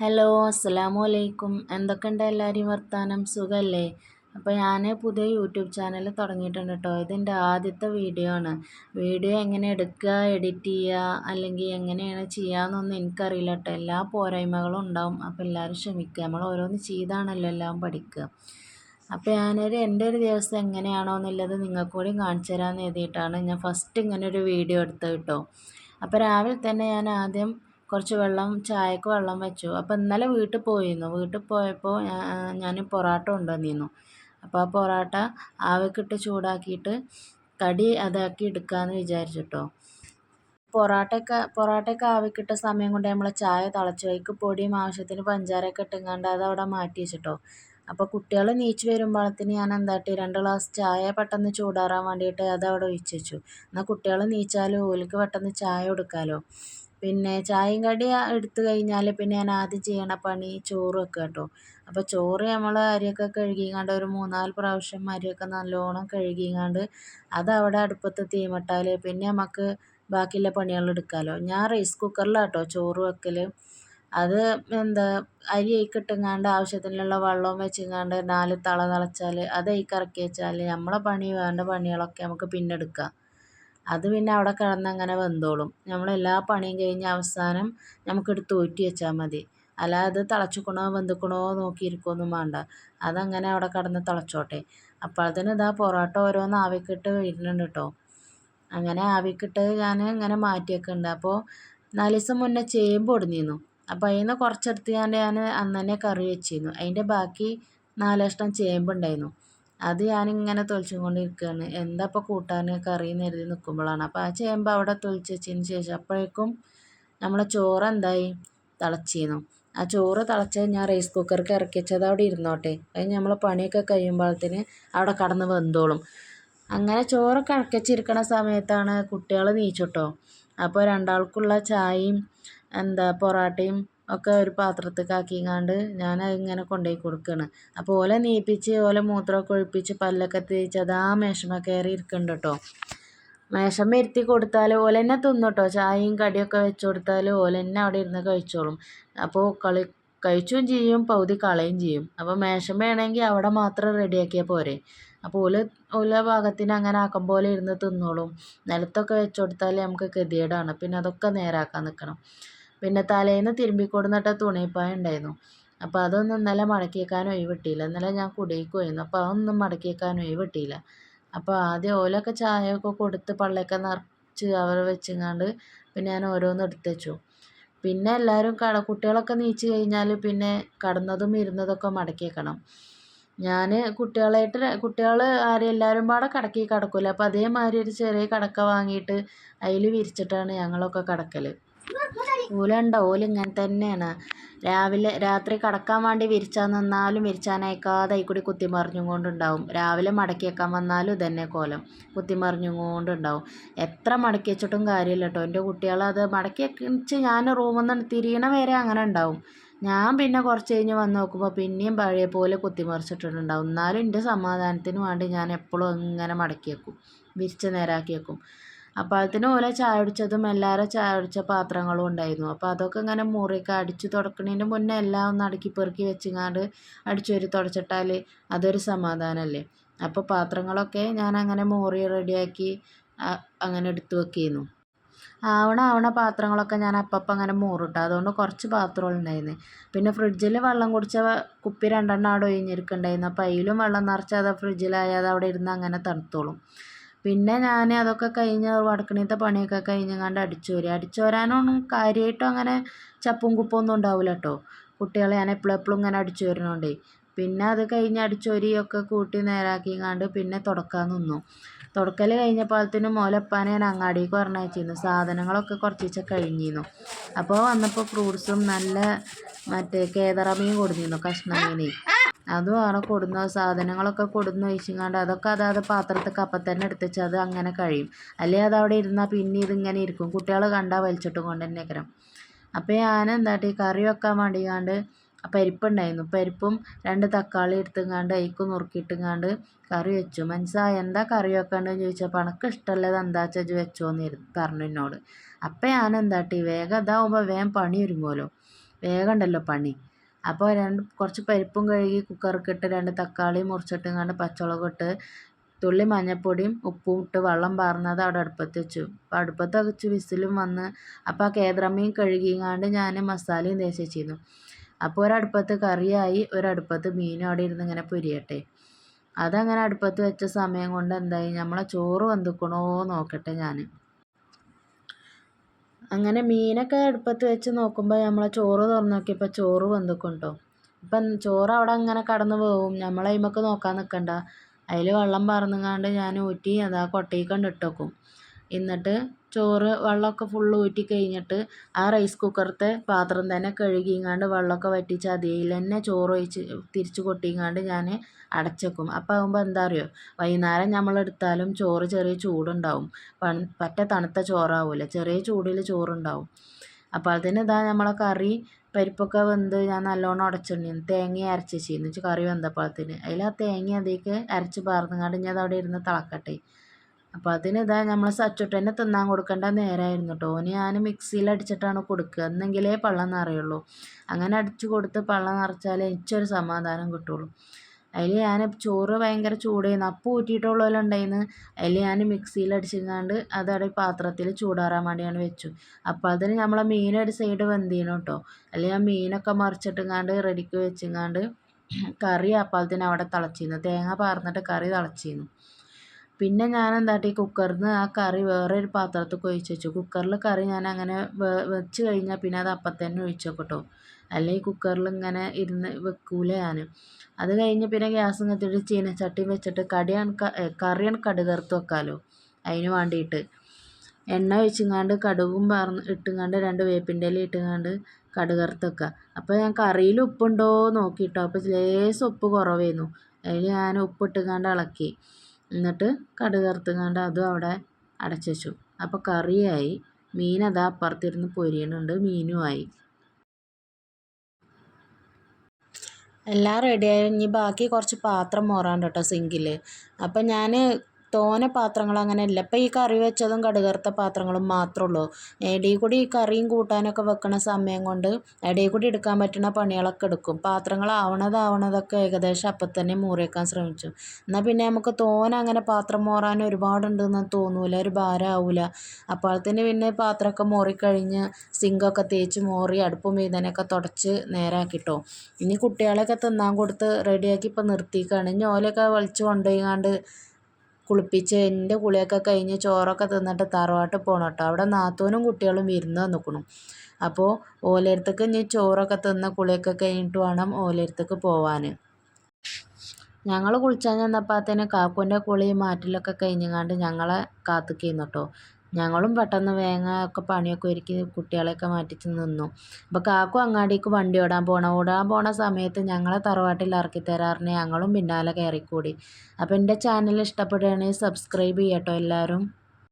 Hello അസ്സലാമു അലൈക്കും. എന്തൊക്കെയുണ്ട് എല്ലാവരെയും വർത്താനം? സുഖമല്ലേ അപ്പോൾ ഞാൻ പുതിയ യൂട്യൂബ് ചാനൽ തുടങ്ങിയിട്ടുണ്ട് കേട്ടോ. ഇതെന്റെ ആദ്യത്തെ വീഡിയോ ആണ്. വീഡിയോ എങ്ങനെ എടുക്കുക എഡിറ്റ് ചെയ്യുക അല്ലെങ്കിൽ എങ്ങനെയാണ് ചെയ്യാമെന്നൊന്നും എനിക്കറിയില്ല കേട്ടോ. എല്ലാ പോരായ്മകളും ഉണ്ടാവും. അപ്പോൾ എല്ലാവരും ക്ഷമിക്കുക നമ്മൾ ഓരോന്ന് ചെയ്താണല്ലോ എല്ലാം പഠിക്കുക. അപ്പോൾ ഞാനൊരു എന്റെ ഒരു ദിവസം എങ്ങനെയാണോ എന്നുള്ളത് നിങ്ങൾക്ക് കൂടി കാണിച്ചു തരാമെന്ന് എഴുതിയിട്ടാണ് ഞാൻ ഫസ്റ്റ് ഇങ്ങനെ ഒരു വീഡിയോ എടുത്തത് കേട്ടോ. അപ്പോൾ രാവിലെ തന്നെ ഞാൻ ആദ്യം കുറച്ച് വെള്ളം ചായക്ക് വെള്ളം വെച്ചു. അപ്പോൾ ഇന്നലെ വീട്ടിൽ പോയിരുന്നു. വീട്ടിൽ പോയപ്പോൾ ഞാൻ പൊറോട്ട കൊണ്ടുവന്നിരുന്നു. അപ്പോൾ ആ പൊറോട്ട ആവിക്കിട്ട് ചൂടാക്കിയിട്ട് കടി അതാക്കി എടുക്കാമെന്ന് വിചാരിച്ചിട്ടോ. പൊറോട്ടയൊക്കെ പൊറോട്ടയൊക്കെ ആവിക്കിട്ട സമയം കൊണ്ട് നമ്മൾ ചായ തിളച്ചു. അതിക്ക് പൊടിയും ആവശ്യത്തിന് പഞ്ചാരയൊക്കെ ഇട്ടുങ്ങാണ്ട് അത് അവിടെ മാറ്റി വെച്ചിട്ടോ. അപ്പോൾ കുട്ടികൾ നീച്ച് വരുമ്പോഴത്തേന് ഞാൻ എന്താട്ടി രണ്ട് ഗ്ലാസ് ചായ പെട്ടെന്ന് ചൂടാറാൻ വേണ്ടിയിട്ട് അത് അവിടെ ഒഴിച്ചു വെച്ചു. എന്നാൽ കുട്ടികൾ നീച്ചാലും ഓലിക്ക് പെട്ടെന്ന് ചായ കൊടുക്കാമല്ലോ പിന്നെ ചായയും കടി എടുത്തു കഴിഞ്ഞാൽ പിന്നെ ഞാൻ ആദ്യം ചെയ്യണ പണി ചോറ് വെക്കുക കേട്ടോ. അപ്പോൾ ചോറ് നമ്മൾ അരിയൊക്കെ കഴുകിങ്ങാണ്ട് ഒരു മൂന്നാൽ പ്രാവശ്യം അരിയൊക്കെ നല്ലോണം കഴുകിങ്ങാണ്ട് അതവിടെ അടുപ്പത്ത് തീമിട്ടാൽ പിന്നെ നമുക്ക് ബാക്കിയുള്ള പണികൾ എടുക്കാമല്ലോ ഞാൻ റൈസ് കുക്കറിലാട്ടോ ചോറ് വെക്കൽ. അത് എന്താ അരി അതിക്കിട്ടുങ്ങാണ്ട് ആവശ്യത്തിനുള്ള വെള്ളവും വെച്ചിങ്ങാണ്ട് നാല് തള തിളച്ചാൽ അത് അയിക്കിറക്കി വെച്ചാൽ നമ്മളെ പണി വേണ്ട പണികളൊക്കെ നമുക്ക് പിന്നെ എടുക്കാം. അത് പിന്നെ അവിടെ കിടന്നങ്ങനെ വെന്തോളും. നമ്മൾ എല്ലാ പണിയും കഴിഞ്ഞ് അവസാനം നമുക്കെടുത്ത് ഊറ്റി വെച്ചാൽ മതി. അല്ലാതെ തിളച്ചിക്കണോ വെന്തിക്കണോ നോക്കിയിരിക്കുകയൊന്നും വേണ്ട. അതങ്ങനെ അവിടെ കിടന്ന് തിളച്ചോട്ടെ. അപ്പോഴത്തേന് ഇതാ പൊറോട്ട ഓരോന്ന് ആവിക്കിട്ട് വരുന്നുണ്ട് കേട്ടോ. അങ്ങനെ ആവിക്കിട്ട് ഞാൻ ഇങ്ങനെ മാറ്റിയൊക്കെയുണ്ട് അപ്പോൾ നാല് ദിവസം മുന്നേ ചേമ്പ് ഒടിഞ്ഞിരുന്നു അപ്പോൾ അതിൽ നിന്ന് കുറച്ചെടുത്ത് ഞാൻ ഞാൻ അന്ന് തന്നെ കറി വെച്ചിരുന്നു. അതിന്റെ ബാക്കി നാല് കഷ്ണം ചേമ്പുണ്ടായിരുന്നു അത് ഞാനിങ്ങനെ തൊലിച്ചും കൊണ്ടിരിക്കുകയാണ് എന്താ ഇപ്പോൾ കൂട്ടാൻ കറി എന്ന് കരുതി നിൽക്കുമ്പോഴാണ് അപ്പോൾ ആ ചേമ്പ് അവിടെ തൊലിച്ച് വെച്ചതിന് ശേഷം അപ്പോഴേക്കും നമ്മളെ ചോറ് എന്തായി? തിളച്ചിരുന്നു ആ ചോറ് തിളച്ചത് ഞാൻ റൈസ് കുക്കർക്ക് ഇറക്കി വെച്ചത് അവിടെ ഇരുന്നോട്ടെ. അത് നമ്മൾ പണിയൊക്കെ കഴിയുമ്പോഴത്തേന് അവിടെ കടന്ന് വെന്തോളും. അങ്ങനെ ചോറൊക്കെ ഇറക്കിച്ചിരിക്കണ സമയത്താണ് കുട്ടികൾ നീച്ചിട്ടോ. അപ്പോൾ രണ്ടാൾക്കുള്ള ചായയും എന്താ പൊറോട്ടയും ഒക്കെ ഒരു പാത്രത്തേക്ക് ആക്കിങ്ങാണ്ട് ഞാൻ ഇങ്ങനെ കൊണ്ടുപോയി കൊടുക്കുകയാണ് അപ്പോൾ ഓല നീപ്പിച്ച് ഓല മൂത്രമൊക്കെ ഒഴിപ്പിച്ച് പല്ലൊക്കെ തേച്ച് അതാ മേശമ കയറി ഇരിക്കുന്നുണ്ട് കേട്ടോ മേശം ഇരുത്തി കൊടുത്താൽ ഓല തന്നെ കേട്ടോ ചായയും കടിയൊക്കെ വെച്ച് കൊടുത്താൽ ഓല തന്നെ അവിടെ ഇരുന്ന് കഴിച്ചോളും. അപ്പോൾ കളി കഴിച്ചും ചെയ്യും പകുതി കളയും ചെയ്യും. അപ്പോൾ മേശം വേണമെങ്കിൽ അവിടെ മാത്രം റെഡിയാക്കിയാൽ പോരെ. അപ്പോൾ ഓല ഓല ഭാഗത്തിന് അങ്ങനെ ആക്കം പോലെ ഇരുന്ന് തിന്നോളും. നിലത്തൊക്കെ വെച്ച് കൊടുത്താൽ നമുക്ക് ഗതികേടാണ്. പിന്നെ അതൊക്കെ നേരാക്കാൻ നിൽക്കണം പിന്നെ തലേന്ന് തിരുമ്പി കൊടുന്നിട്ട തുണിപ്പായ ഉണ്ടായിരുന്നു. അപ്പോൾ അതൊന്നും ഇന്നലെ മടക്കി വെക്കാൻ ഒഴിവിട്ടില്ല. ഇന്നലെ ഞാൻ കുടിയേക്ക് പോയിരുന്നു. അപ്പോൾ അതൊന്നും മടക്കി വെക്കാൻ ഒഴിവിട്ടില്ല. അപ്പോൾ ആദ്യം ഓലൊക്കെ ചായയൊക്കെ കൊടുത്ത് പള്ളയൊക്കെ നിറച്ച് അവർ വെച്ചിങ്ങാണ്ട് പിന്നെ ഞാൻ ഓരോന്ന് എടുത്ത് വെച്ചു പിന്നെ എല്ലാവരും കട കുട്ടികളൊക്കെ നീച്ച് കഴിഞ്ഞാൽ പിന്നെ കടന്നതും ഇരുന്നതൊക്കെ മടക്കി വെക്കണം ഞാൻ കുട്ടികളായിട്ട് കുട്ടികൾ ആരും എല്ലാവരും പാടെ കടക്കി കിടക്കില്ല അപ്പോൾ അതേമാതിരി ഒരു ചെറിയ കടക്ക വാങ്ങിയിട്ട് അതിൽ വിരിച്ചിട്ടാണ് ഞങ്ങളൊക്കെ കിടക്കൽ ഓലുണ്ടോ ഓൽ ഇങ്ങനെ തന്നെയാണ്. രാവിലെ രാത്രി കടക്കാൻ വേണ്ടി വിരിച്ചാൽ നിന്നാലും വിരിച്ചാനയക്കാതെ അതിൽക്കൂടി കുത്തിമറിഞ്ഞും കൊണ്ടുണ്ടാവും. രാവിലെ മടക്കി വെക്കാൻ വന്നാലും ഇതന്നെ കോലം. കുത്തിമറിഞ്ഞും കൊണ്ടുണ്ടാവും. എത്ര മടക്കി വെച്ചിട്ടും കാര്യമില്ല കേട്ടോ എന്റെ കുട്ടികളത് മടക്കി വെച്ച് ഞാൻ റൂമിൽ നിന്ന് തിരിയണ വരെ അങ്ങനെ ഉണ്ടാവും. ഞാൻ പിന്നെ കുറച്ച് കഴിഞ്ഞ് വന്ന് നോക്കുമ്പോൾ പിന്നെയും പഴയ പോലെ കുത്തിമറിച്ചിട്ടുണ്ടാവും. എന്നാലും എന്റെ സമാധാനത്തിന് വേണ്ടി ഞാൻ എപ്പോഴും ഇങ്ങനെ മടക്കി വെക്കും. വിരിച്ച് നേരാക്കി വെക്കും. അപ്പോഴത്തേന് ഓലെ ചായ കുടിച്ചതും എല്ലാവരും ചായ കുടിച്ച പാത്രങ്ങളും ഉണ്ടായിരുന്നു. അപ്പോൾ അതൊക്കെ ഇങ്ങനെ മുറിയൊക്കെ അടിച്ച് തുടക്കണതിന് മുന്നേ എല്ലാം ഒന്ന് അടുക്കി പെറുക്കി വെച്ചിങ്ങാണ്ട് അടിച്ചു വരി തുടച്ചിട്ടാൽ അതൊരു സമാധാനമല്ലേ അപ്പോൾ പാത്രങ്ങളൊക്കെ ഞാൻ അങ്ങനെ മോറി റെഡിയാക്കി അങ്ങനെ എടുത്തു വെക്കിയിരുന്നു ആവണ ആവണ പാത്രങ്ങളൊക്കെ ഞാൻ അപ്പപ്പം അങ്ങനെ മൂറിട്ടു. അതുകൊണ്ട് കുറച്ച് പാത്രങ്ങളുണ്ടായിരുന്നു പിന്നെ ഫ്രിഡ്ജിൽ വെള്ളം കുടിച്ച കുപ്പി രണ്ടെണ്ണം അവിടെ ഒഴിഞ്ഞിരിക്കുന്നുണ്ടായിരുന്നു. അപ്പോൾ അതിലും വെള്ളം നിറച്ച് അത് ഫ്രിഡ്ജിലായാൽ അത് അവിടെ ഇരുന്ന് അങ്ങനെ തണുത്തോളും. പിന്നെ ഞാൻ അതൊക്കെ കഴിഞ്ഞ് അടുക്കളയിലത്തെ പണിയൊക്കെ കഴിഞ്ഞങ്ങാണ്ട് അടിച്ചു വരിക അടിച്ചു വരാനൊന്നും കാര്യമായിട്ടും അങ്ങനെ ചപ്പും കുപ്പമൊന്നും ഉണ്ടാവില്ല കേട്ടോ കുട്ടികളെ ഞാൻ എപ്പോഴും എപ്പോഴും ഇങ്ങനെ അടിച്ചു വരുന്നതുകൊണ്ടേ പിന്നെ അത് കഴിഞ്ഞ് അടിച്ചു വരിയൊക്കെ കൂട്ടി നേരാക്കിങ്ങാണ്ട് പിന്നെ തുടക്കാൻ നിന്നു. തുടക്കൽ കഴിഞ്ഞപ്പോഴത്തേനും മോലപ്പാനെ ഞാൻ അങ്ങാടിക്ക് പറഞ്ഞയച്ചിരുന്നു. സാധനങ്ങളൊക്കെ കുറച്ചിച്ച കഴിഞ്ഞിരുന്നു. അപ്പോൾ വന്നപ്പോൾ ഫ്രൂട്ട്സും നല്ല മറ്റേ കേദറമീൻ കൊടുത്തിരുന്നു കഷ്ണമീൻ അതും ആണ് കൊടുന്ന സാധനങ്ങളൊക്കെ കൊടുന്ന് ഒഴിച്ചിങ്ങാണ്ട് അതൊക്കെ അതാത് പാത്രത്തൊക്കെ അപ്പം തന്നെ എടുത്ത് വെച്ചാൽ അത് അങ്ങനെ കഴിയും. അല്ലെങ്കിൽ അതവിടെ ഇരുന്നാൽ പിന്നെ ഇതിങ്ങനെ ഇരിക്കും. കുട്ടികൾ കണ്ടാൽ വലിച്ചിട്ടും കൊണ്ട് തന്നെ ഇരിക്കണം അപ്പോൾ ഞാൻ എന്താട്ടി കറി വെക്കാൻ വേണ്ടിയാണ്ട് പരിപ്പുണ്ടായിരുന്നു. പരിപ്പും രണ്ട് തക്കാളി എടുത്തുങ്ങാണ്ട് അതിക്ക് നുറുക്കിയിട്ടുങ്ങാണ്ട് കറി വെച്ചു. മനസ്സിലായി എന്താ കറി വെക്കേണ്ടതെന്ന് ചോദിച്ചപ്പോൾ പണക്ക് ഇഷ്ടമുള്ളത് എന്താ വെച്ചാൽ വെച്ചോന്ന് പറഞ്ഞു എന്നോട്. അപ്പം ഞാൻ എന്താട്ടി വേഗം ഇതാവുമ്പോൾ വേഗം പണി ഒരുങ്ങുമല്ലോ വേഗം ഉണ്ടല്ലോ പണി. അപ്പോൾ രണ്ട് കുറച്ച് പരിപ്പും കഴുകി കുക്കറിൽ ഇട്ട് രണ്ട് തക്കാളി മുറിച്ചിട്ടുങ്ങാണ്ട് പച്ചമുളക് ഇട്ട് തുള്ളി മഞ്ഞൾപ്പൊടിയും ഉപ്പും ഇട്ട് വെള്ളം പാർന്നത് അവിടെ അടുപ്പത്ത് വെച്ചു. അപ്പോൾ അടുപ്പത്ത് വെച്ച് വിസിലും വന്ന് അപ്പോൾ ആ കേദ്രമീൻ കഴുകിങ്ങാണ്ട് ഞാൻ മസാലയും തേച്ച് വെച്ചിരുന്നു അപ്പോൾ ഒരടുപ്പത്ത് കറിയായി ഒരടുപ്പത്ത് മീനും അവിടെ ഇരുന്ന് ഇങ്ങനെ പൊരിയട്ടെ. അതങ്ങനെ അടുപ്പത്ത് വെച്ച സമയം കൊണ്ട് എന്തായി? നമ്മളെ ചോറ് വെന്തുക്കണോ നോക്കട്ടെ ഞാൻ അങ്ങനെ മീനൊക്കെ അടുപ്പത്ത് വെച്ച് നോക്കുമ്പോൾ നമ്മൾ ചോറ് തുറന്ന് നോക്കിയപ്പോൾ ചോറ് വെന്തുക്കും ഇപ്പം ചോറ് അവിടെ അങ്ങനെ കടന്ന് പോകും നമ്മൾ നോക്കാൻ നിൽക്കണ്ട അതിൽ വെള്ളം പറന്നുങ്ങാണ്ട് ഞാൻ ഊറ്റി അതാ കൊട്ടയിൽ കൊണ്ട് ഇട്ട് വെക്കും എന്നിട്ട് ചോറ് വെള്ളമൊക്കെ ഫുള്ള് ഊറ്റി കഴിഞ്ഞിട്ട് ആ റൈസ് കുക്കറത്തെ പാത്രം തന്നെ കഴുകിങ്ങാണ്ട് വെള്ളമൊക്കെ വറ്റിച്ച് അതിൽ തന്നെ ചോറ് ഒഴിച്ച് തിരിച്ച് കൊട്ടിങ്ങാണ്ട് ഞാൻ അടച്ചേക്കും. അപ്പം ആകുമ്പോൾ എന്താ അറിയോ? വൈകുന്നേരം നമ്മളെടുത്താലും ചോറ് ചെറിയ ചൂടുണ്ടാവും. പറ്റ തണുത്ത ചോറാവില്ല ചെറിയ ചൂടിൽ ചോറുണ്ടാവും. അപ്പോൾ അതിന് ഇതാ നമ്മളെ കറി പരിപ്പൊക്കെ വെന്ത് ഞാൻ നല്ലോണം ഉടച്ചിരുന്നു തേങ്ങ അരച്ച് വെച്ചിരുന്നു കറി വെന്തപ്പോഴത്തേന് അതിൽ ആ തേങ്ങ അതിലേക്ക് അരച്ച് പാർന്നങ്ങാണ്ട് ഞാൻ അവിടെ ഇരുന്ന് തിളക്കട്ടെ. അപ്പോൾ അതിന് ഇതാ നമ്മൾ സച്ചുട്ടനെ തിന്നാൻ കൊടുക്കേണ്ട നേരമായിരുന്നു കേട്ടോ ഓന് ഞാൻ മിക്സിയിൽ അടിച്ചിട്ടാണ് കൊടുക്കുക. എന്നെങ്കിലേ പള്ളം നിറയുള്ളൂ. അങ്ങനെ അടിച്ചു കൊടുത്ത് പള്ളം നിറച്ചാലേ എനിക്കൊരു സമാധാനം കിട്ടുള്ളൂ. അതിൽ ഞാൻ ചോറ് ഭയങ്കര ചൂടായിരുന്നു അപ്പം ഊറ്റിയിട്ടുള്ളതെല്ലാം ഉണ്ടായിരുന്നു അതിൽ ഞാൻ മിക്സിയിൽ അടിച്ചിങ്ങാണ്ട് അതവിടെ പാത്രത്തിൽ ചൂടാറാൻ വേണ്ടിയാണ് വെച്ചു. അപ്പോൾ അതിന് നമ്മളെ മീൻ ഒരു സൈഡ് വെന്തീനു കേട്ടോ അല്ലെങ്കിൽ ആ മീനൊക്കെ മറിച്ചിട്ടുങ്ങാണ്ട് റെഡിക്ക് വെച്ചിങ്ങാണ്ട് കറി അപ്പാലത്തിന് അവിടെ തിളച്ചിരുന്നു. തേങ്ങ പാർന്നിട്ട് കറി തിളച്ചിരുന്നു. പിന്നെ ഞാൻ എന്താട്ടി കുക്കറിൽ നിന്ന് ആ കറി വേറൊരു പാത്രത്തിൽ ഒഴിച്ച് വെച്ചു കുക്കറിൽ കറി ഞാൻ അങ്ങനെ വെച്ച് കഴിഞ്ഞാൽ പിന്നെ അത് അപ്പം തന്നെ ഒഴിച്ച് വെക്കും കേട്ടോ അല്ലെങ്കിൽ കുക്കറിൽ ഇങ്ങനെ ഇരുന്ന് വെക്കൂല ഞാൻ അത് കഴിഞ്ഞ് പിന്നെ ഗ്യാസ് കത്തിയിട്ട് ചീനച്ചട്ടി വെച്ചിട്ട് കടിയാണ് കറിയാണ് കടുകറുത്ത് വെക്കാമല്ലോ അതിന് വേണ്ടിയിട്ട് എണ്ണ ഒഴിച്ചിങ്ങാണ്ട് കടുകും പറന്ന് ഇട്ടുങ്ങാണ്ട് രണ്ട് വേപ്പിന്റെ ഇല ഇട്ടുങ്ങാണ്ട് കടുകറുത്ത് വെക്കുക അപ്പോൾ ഞാൻ കറിയിൽ ഉപ്പുണ്ടോ നോക്കിയിട്ടോ അപ്പോൾ ലേശം ഉപ്പ് കുറവായിരുന്നു അതിൽ ഞാൻ ഉപ്പിട്ടുങ്ങാണ്ട് ഇളക്കി എന്നിട്ട് കടുക് വറുത്തങ്ങാണ്ട് അതും അവിടെ അടച്ച് വെച്ചു അപ്പോൾ കറിയായി. മീൻ അതാ അപ്പുറത്തിരുന്ന് മീനും മീനുമായി എല്ലാം റെഡിയായി ഇനി ബാക്കി കുറച്ച് പാത്രം മോറാണ്ട് കേട്ടോ സിങ്കിൽ അപ്പം ഞാൻ തോനെ പാത്രങ്ങൾ അങ്ങനെ ഇല്ല ഇപ്പം ഈ കറി വെച്ചതും കടുകറുത്ത പാത്രങ്ങളും മാത്രമേ ഉള്ളൂ ഇടയിൽ കൂടി ഈ കറിയും കൂട്ടാനൊക്കെ വെക്കണ സമയം കൊണ്ട് ഇടയിൽ കൂടി എടുക്കാൻ പറ്റുന്ന പണികളൊക്കെ എടുക്കും. പാത്രങ്ങൾ ആവണതാവണതൊക്കെ ഏകദേശം അപ്പം തന്നെ മൂറിയേക്കാൻ ശ്രമിച്ചു. എന്നാൽ പിന്നെ നമുക്ക് തോനെ അങ്ങനെ പാത്രം മോറാൻ ഒരുപാടുണ്ടെന്ന് തോന്നൂല ഒരു ഭാരമാവില്ല അപ്പോഴത്തേന് പിന്നെ പാത്രമൊക്കെ മോറിക്കഴിഞ്ഞ് സിങ്കൊക്കെ തേച്ച് മോറി അടുപ്പും വീതനൊക്കെ തുടച്ച് നേരാക്കിട്ടോ. ഇനി കുട്ടികളെയൊക്കെ തിന്നാൻ കൊടുത്ത് റെഡിയാക്കി ഇപ്പം നിർത്തിക്കാണ്. ഇനി ഓലൊക്കെ വലിച്ചു കൊണ്ടുപോയിങ്ങാണ്ട് കുളിപ്പിച്ച് എന്റെ കുളിയൊക്കെ കഴിഞ്ഞ് ചോറൊക്കെ തിന്നിട്ട് തറവാട്ട് പോകണം കേട്ടോ. അവിടെ നാത്തൂനും കുട്ടികളും വിരുന്ന് വന്നിക്കണു. അപ്പോൾ ഓലടുത്തേക്ക് ഇനി ചോറൊക്കെ തിന്ന് കുളിയൊക്കെ കഴിഞ്ഞിട്ട് വേണം ഓലടുത്തേക്ക് പോവാൻ ഞങ്ങൾ കുളിച്ചാൽ ചെന്നപ്പോഴത്തേന് കാക്കൂന്റെ കുളി മാറ്റിലൊക്കെ കഴിഞ്ഞങ്ങാണ്ട് ഞങ്ങളെ കാത്തുക്കുന്നു കേട്ടോ. ഞങ്ങളും പെട്ടെന്ന് വേഗം ഒക്കെ പണിയൊക്കെ ഒരുക്കി കുട്ടികളെയൊക്കെ മാറ്റിച്ച് നിന്നു. അപ്പോൾ കാക്കു അങ്ങാടിക്ക് വണ്ടി ഓടാൻ പോകണം ഓടാൻ പോണ സമയത്ത് ഞങ്ങളെ തറവാട്ടിൽ ഇറക്കി ഞങ്ങളും പിന്നാലെ കയറിക്കൂടി. അപ്പോൾ എന്റെ ചാനൽ ഇഷ്ടപ്പെടുകയാണെങ്കിൽ സബ്സ്ക്രൈബ് ചെയ്യട്ടോ എല്ലാവരും